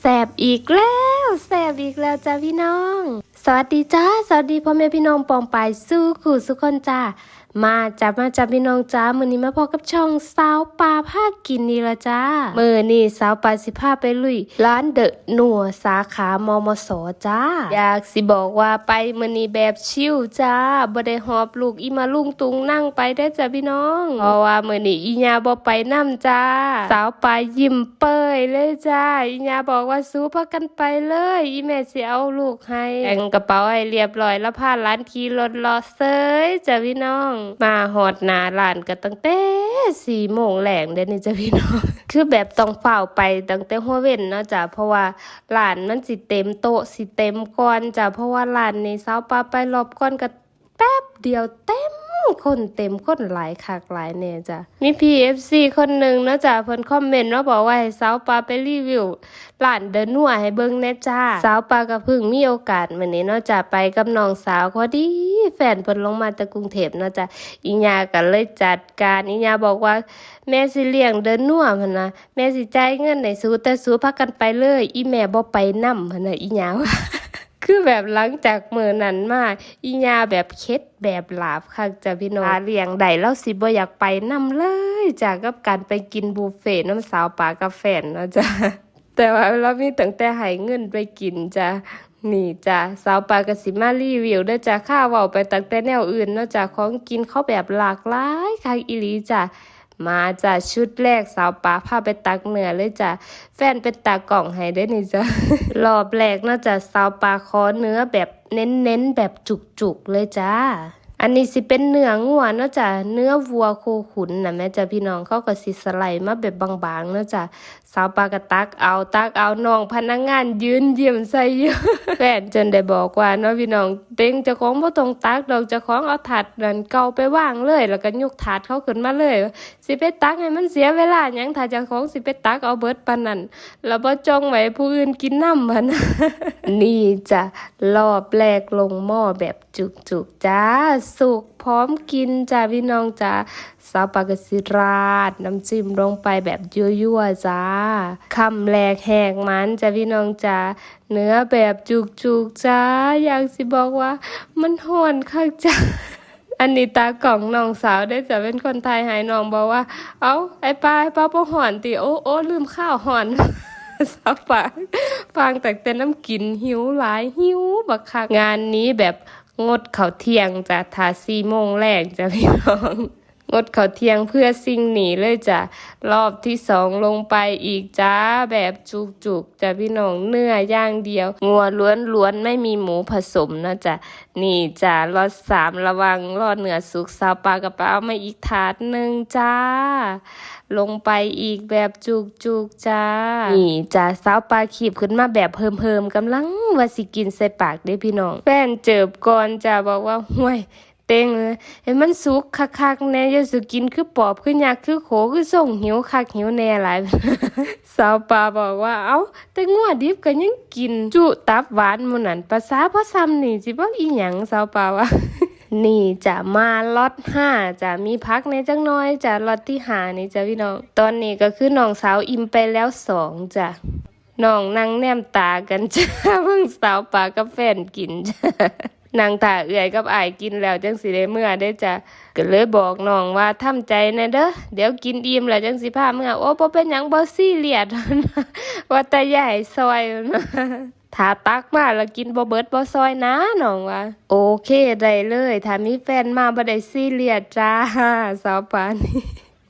แสบอีกแล้วแสบอีกแล้วจ้าพี่น้อง สวัสดีจ้าสวัสดีพ่อแม่พี่น้องปองปายสู้ขู่สุกคนจ้า มาจับมาจับพี่น้องจ้ามือนี้มาพอกับช่องสาวปลาผ้ากินนี่ละจ้ามือนี่สาวปลาสิผ้าไปลุย ร้านเดอะหนัวสาขามอมสจ้า อยากสิบอกว่าไปมือนี้แบบชิวจ้าบ่ได้หอบลูกอีมาลุงตุงนั่งไปได้อจ้าพี่น้องเพราะว่ามือนี้อีญาบ่ไปนํจ้า สาวปลายิ้มเปยเลยจ้าอีญาบอกว่าสู้พักกันไปเลย อีแม่สิเอาลูกให้แต่งกระเป๋าให้เรียบร้อยแล้วพาร้านขี่รถรอเซยจ้าพี่น้องมาหอดหนาร้านก็ตั้งแต่สี่โมงแหลงเด้นี่จ้าพี่น้อง คือแบบต้องเฝ้าไปตั้งแต่หัวเว้นเนาะจ้ะเพราะว่าร้านมันสิเต็มโต๊ะสิเต็มก่อนจ้ะเพราะว่าร้านในี้สาวปลาไปรอบก่อนก็แป๊บเดียวเต็มคนเต็มคนหลายคักหลายแน่จ้ะมี PFC คนหนึ่งเนาะจ้ะเพิ่นคอมเมนต์ว่าบอกว่าให้สาวปลาไปรีวิวร้านเดินนัวให้เบิ่งแน่จ้าสาวปลาก็เพิ่งมีโอกาสมื้อนี้เนาะจ้ะไปกับน้องสาวพอดี แฟนเพิ่นลงมาจากกรุงเทพเนาะจ้ะอีญาก็เลยจัดการอีญาบอกว่า แม่สิเลี้ยงเดินนัวพนนะแม่สิจ่ายเงินให้สู้แต่สู้พักกันไปเลย อีแม่บ่ไปนำพุ่นนะอีหยังว่าคือแบบหลังจากมื้อนั้นมาอีญาแบบเค็ดแบบหลาบคักจ้ะพี่น้องหาเลี้ยงได้แล้วสิบ่อยากไปนำเลยจ้ะกับการไปกินบุฟเฟ่ต์น้ำสาวปลากาแฟนเนาะจ้ะแต่ว่าเรามีตั้งแต่ให้เงินไปกินจ้ะ นี่จ้ะสาวปลากสิมารีวิวเด้อจ้ะข้าวเว้าไปตักแต่แนวอื่นเนาะจ้ะของกินเขาแบบหลากหลายคักอีหลีจ้ะมาจ้ะชุดแรกสาวปลาพาไปตักเนื้อเลยจ้ะแฟนเป็นตากล่องให้ได้นี่จ้ะรอบแรกเนาะจ้ะสาวปลาคอเนื้อแบบเน้นๆแบบจุกๆเลยจ้า อันนี้สิเป็นเนื้องัวเนาะจ้ะเนื้อวัวโคขุนนะแม่จ้ะพี่น้องเขาก็สิสไลด์มาแบบบางๆเนาะจ้ะสาวปากระตักเอาตักเอาน้องพนักงานยืนเยี่ยมใส่อยู่แฟนจนได้บอกว่าเนาะพี่น้องเต็งจ้าของบ่ต้องตักดอกจ้าของเอาถาดนั่นเก่าไปว่างเลย แล้วก็ยกถาดเขาขึ้นมาเลย สิไปตักให้มันเสียเวลาหยังถ้าจ้าของสิไปตักเอาเบิดปานนั้นแล้วบ่จงไว้ผู้อื่นกินน้ำพันนี่จ้ะรอบแรกลงหม้อแบบจุกๆจ้าสุกพร้อมกินจ้าพี่น้องจ้าสาวปากกสิราด น้ำจิ้มลงไปแบบยั่วๆจ้าคำแรกแหกมันจ้าพี่น้องจ้าเนื้อแบบจุกๆจ้าอยากสิบอกว่า มันห่อนคักจ้าอันนี้ตากล่องน้องสาวได้จะเป็นคนไทยหายน้องบอกว่า เอ้าไอ้ปลาไอ้ปลาบ่หอนติโอ้โอ้ลืมข้าวหอนสาวปากฟังแต่แต่น้ำกินหิวหลายหิวบักคักงานนี้แบบ งดเขาเที่ยงจะทาสี่โมงแรกจ้ะพี่น้อง งดเขาเที่ยงเพื่อสิ่งหนีเลยจ้ะรอบที่สองลงไปอีกจ้าแบบจุกๆจ้ะพี่น้องเนื้อย่างเดียว งัวล้วนๆไม่มีหมูผสมนะจ้ะนี่จ้ะรอดสามระวังรอดเหนือสุกซาวปลากระเป๋ามาอีกถาดหนึ่งจ้า ลงไปอีกแบบจุกๆจ้า นี่จ้าสาวปลาขีบขึ้นมาแบบเพิ่มๆกำลังว่าสิกินใส่ปากได้พี่น้อง แฟนเจิบก่อนจ้าบอกว่าห่วยเต็งเลยเห็นมันสุกคักๆแน่อย่าสุกินคือปอบคือยักษ์คือโขคือส่งหิวคักหิวแน่หลายสาวปลาบอกว่าเอ้า แต่งัวดิบก็ยังกิน จุตับหวานหมันนั่นภาษาพ่อซ้ำนี่สิบ่อีหยังสาวปลาว่า นี่จะมาล็อตห้าจะมีพักในจังน้อยจะล็อตที่หานี่จ้ะพี่น้อง ตอนนี้ก็คือน้องสาวอิ่มไปแล้วสองจ้ะน้องนั่งแนมตากันจ้ะเพิ่งสาวปลากับแฟนกินจ้ะนางตาเอื่อยกับอายกินแล้วจังสิได้เมื่อได้จ้ะก็เลยบอกน้องว่าทำใจนะเด้อเดี๋ยวกินอิ่มแล้วจังสิพาเมื่อโอ้บ่เป็นหยังบ่ซี่เรียสว่าแต่ใหญ่ซอยนะ ถ้าตักมาแล้วกินบ่เบิดบ่ซอยนะน้องว่าโอเคได้เลยถ้ามีแฟนมาบ่ได้ซีเรียสจ้าสาวปาน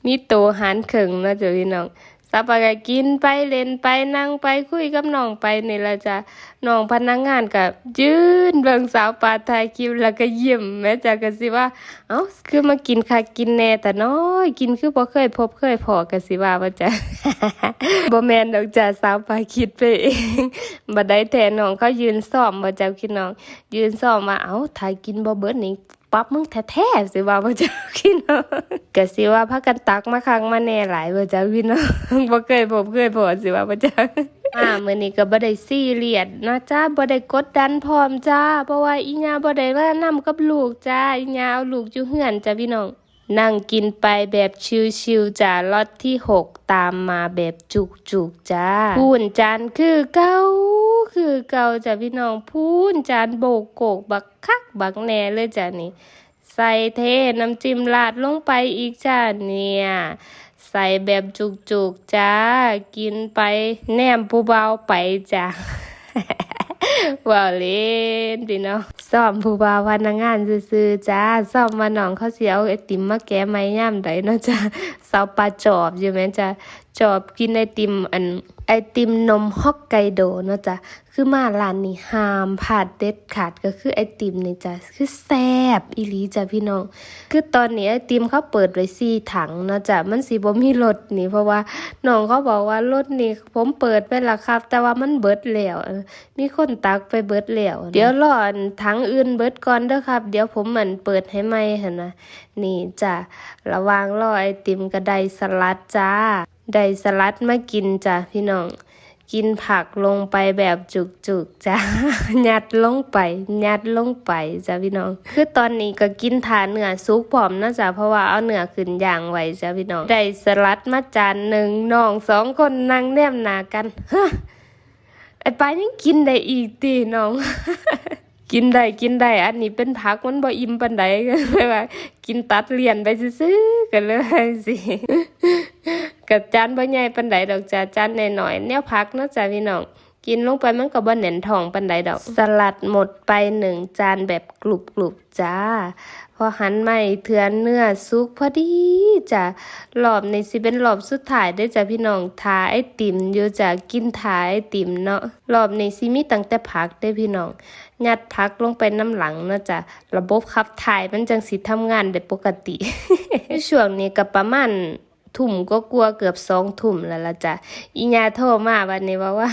มีโตหันเข่งนาะจ้ะพี่น้อง สับปก็กินไปเล่นไปนั่งไปคุยกับน้องไปนี่ละจ้ะน้องพนักงานก็ยืนเบิ่งสาวปาถ่ายคลิปแล้วก็ยิ้มแม่จ้ะก็สิว่า เอ้าคือมากินคักกินแน่แต่น้อยกินคือบ่เคยพบเคยพอก็สิว่าว่าจ้ะบ่แม่นดอกจ้ะสาวปาคิดไปเองบัดได้แทนน้องเขายืนซ้อมบ่จ้ะพี่น้อง ยืนซ้อมว่าเอ้าถ่ายกินบ่เบิดนี่ ปั๊บมึงแท้ๆสิว่าบ่จ้าพี่น้องก็สิว่าพากันตักมาคังมาแน่หลายบ่จ้าพี่น้องบ่เคยพบเคยพอสิว่าบ่จ้าอ่ามื้อนี้ก็บ่ได้ซีเรียสนะจ้าบ่ได้กดดันพร้อมจ้า เพราะว่าอีหญาบ่ได้มานํกับลูกจ้าอีหญาเอาลูกอยู่เฮือนจ้าพี่น้อง นั่งกินไปแบบชิวๆจ้าล็อตที่หกตามมาแบบจุกๆจ้าพูนจานคือเก่าคือเก่าจ้ะพี่น้องพูนจานโบกโกกบักคักบักแหน่เลยจ้ะนี่ ใส่เทน้ำจิ้มราดลงไปอีกจ้าเนี่ยใส่แบบจุกๆจ้า กินไปแนมผู้เบาไปจ้า ว่าเล่นพี่น้องซ้อมผู้บ่าวพนักงานซื่อๆจ้าซ้อมมาน้องเขาเสิเอาไอติมมาแก้ไม้ย่ามใดเนาะจ้าสาวปลาจอบอยู่แม่จ้าจอบกินไอติมอัน ไอติมนมฮอกไกโดเนาะจ้ะ คือมาร้านนี้ห้ามพลาดเด็ดขาดก็คือไอติมนี่จ้ะ คือแซ่บอีหลีจ้ะพี่น้อง คือตอนนี้ไอติมเขาเปิดไว้สี่ถังเนาะจ้ะ มันสิบ่มีรถนี่ เพราะว่าน้องเขาบอกว่ารถนี่ผมเปิดไปและครับ แต่ว่ามันเบิดแล้วมีคนตักไปเบิดแล้ว เดี๋ยวรอนถังอื่นเบิดก่อนเด้อครับ เดี๋ยวผมเหมือนเปิดให้ใหม่หั่นนะนี่จ้ะ ระว่างรอไอติมก็ไดสลัดจ้า ได้สลัดมากินจ้ะพี่น้อง กินผักลงไปแบบจุกๆจ้ะยัดลงไปยัดลงไปจ้ะพี่น้อง คือตอนนี้ก็กินทานเนื้อซุกผอมนะจ๊ะเพราะว่าเอาเนื้อขึ้นย่างไว้จ้ะพี่น้อง ได้สลัดมาจานหนึ่งน้องสองคนนั่งแนมหนากันฮะไอ้ปลายังกินได้อีกตีน้องกินได้กินได้ อันนี้เป็นผักมันบ่อิ่มปานใดก็เลยว่า กินตัดเลียนไปซื่อกันเลยสิ กับจานบ่ใหญ่ปานใดดอกจ้าจานน้อยๆแนวผักเนาะจ้าพี่น้องกินลงไปมันก็บ่แน่นท้องปานใดดอก สลัดหมดไปหนึ่งจานแบบกรุบๆจ้า พอหันมาอีกเถือนเนื้อสุกพอดีจ้ะรอบในี้สิเป็นรอบสุดท้ายได้จ้ะพี่น้องทาไอติมอยู่จ้ะกินทาไอติมเนาะรอบในี้สิมีตั้งแต่ผักได้พี่น้องยัดพักลงไปน้ำหลังเนาะจ้ะระบบขับถ่ายมันจังสิทำงานได้ปกติช่วงนี้ก็ประมาณ ทุ่มก็กลัวเกือบสองทุ่มแล้วล่ะจ้ะอีญาโทรมาวันนี้ว่าว่า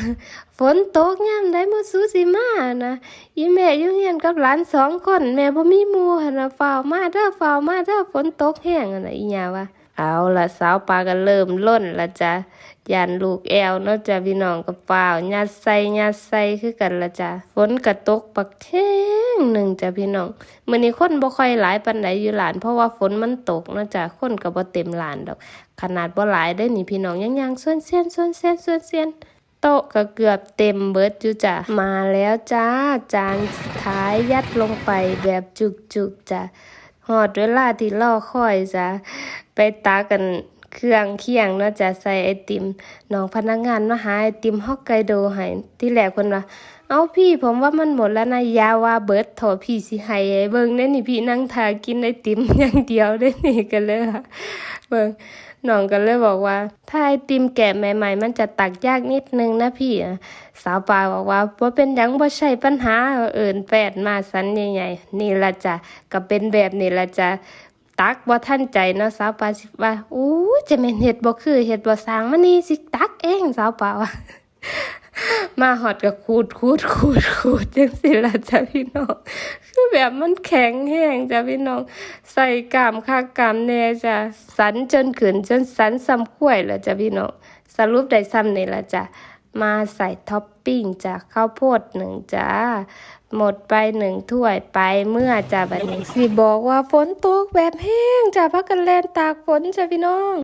ฝนตกยามได้มาสู้สิมานะอีแม่อยู่เฮียนกับหลานสองคน แม่บ่มีหมู่หั่นน่ะฟ้าวมาเด้อฟ้าวมาเด้อฝนตกแห้งอะนน่ะอีญาว่า เอาละสาวปลาก็เริ่มล่นละจ้ะยันลูกแอวเนาะจ้ะพี่น้องก็เปล่ายัดใส่ยัดใส่คือกันละจ้ะฝนก็ตกปักแห้งหนึ่งจ้ะพี่น้องมื้อนี้คนบ่ค่อยหลายปานใดอยู่หลาน เพราะว่าฝนมันตกเนาะจ้ะคนก็บ่เต็มหลานดอก ขนาดบ่หลายเด้อนี่พี่น้องยังยังส่วนเซียนส่วนเซียนส่วนเซียนโต๊ะก็เกือบเต็มเบิดอยู่จ้ะมาแล้วจ้าจานสุดท้ายยัดลงไปแบบจุกๆจ้ะ หอดเวลาที่รอคอยจ้ะไปตากันเครื่องเคียงเนาะจะใส่ไอติมน้องพนักงานมาหาไอติมฮอกไกโดให้ที่แหลกคนว่าเอาพี่ผมว่ามันหมดแล้วนะยาว่าเบิดโถพี่สิให้เบิ่งเด้นี่พี่นั่งทากินไอติมอย่างเดียวได้นี่กันเลยค่ะเบิ่ง น้องก็เลยบอกว่า ถ้าไอติมแกะใหม่ ๆ มันจะตักยากนิดนึงนะพี่สาวปลาบอกว่าบ่าเป็นยังบ่ใช่ปัญหาเอินแปดมาสันใหญ่ๆนี่ละจ้ะก็เป็นแบบนี้ละจ้ะตักบ่ทันใจเนาะสาวปลาสิว่าอู้จะแม่นเฮ็ดบ่คือเฮ็ดบ่สร้างมานี่สิตักเองสาวปลาว่ามาหอดก็ขูดขูดขูดขูดจังสิละจ้ะพี่น้อง คือแบบมันแข็งแห้งจ้ะพี่น้องใส่กามคากามแน่จ้ะสันจนขืนจนสันซ้ำข้วยแล้วจ้ะพี่น้องสรุปได้ซ้ำนี่ละจ้ะมาใส่ท็อปปิ้งจ้ะข้าวโพดหนึ่งจ้าหมดไปหนึ่งถ้วยไปเมื่อจ้ะบัดนี้สิบอกว่าฝนตกแบบแห้งจ้ะพักกันแลนตากฝนจ้ะพี่น้อง